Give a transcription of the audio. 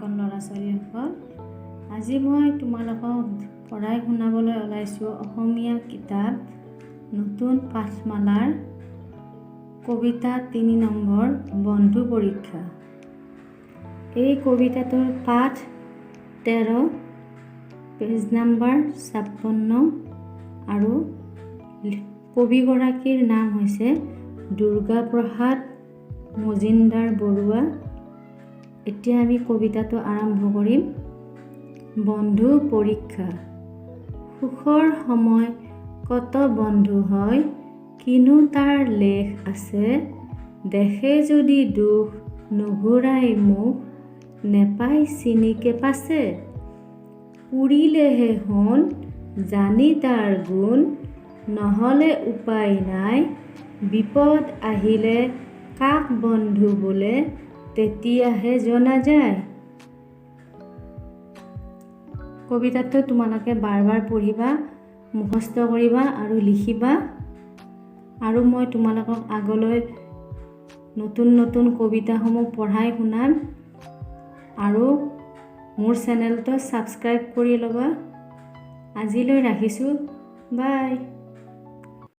কণ ল'ৰা ছোৱালীসকল আজি মই তোমালোকক পঢ়াই শুনাবলৈ ওলাইছোঁ। অসমীয়া কিতাপ, নতুন পাঠমালাৰ কবিতা তিনি নম্বৰ বন্ধু পৰীক্ষা। এই কবিতাটোৰ পাঠ তেৰ, পেজ নাম্বাৰ ছাপন্ন আৰু কবিগৰাকীৰ নাম হৈছে দুৰ্গা প্ৰসাদ মজিন্দৰ বৰুৱা। এতিয়া আমি কবিতাটো আৰম্ভ কৰিম। বন্ধু পৰীক্ষা। সুখৰ সময় কত বন্ধু হয় কিনো তাৰ লেখ আছে। দেখে যদি দুখ নুঘূৰাই মুখ নেপাই চিনিকে পাছে। পুৰিলেহে সোণ জানি তাৰ গুণ। নহ'লে উপায় নাই বিপদ আহিলে কাক বন্ধু বোলে? তেতিয়াহে জনা যায় কবিতাটো তোমালোকে বাৰ বাৰ পঢ়িবা মুখস্থ কৰিবা আৰু লিখিবা। আৰু মই তোমালোকক আগলৈ নতুন নতুন কবিতাসমূহ পঢ়াই শুনাম। আৰু মোৰ চেনেলটো ছাবস্ক্ৰাইব কৰি ল'বা। আজিলৈ ৰাখিছোঁ। বাই।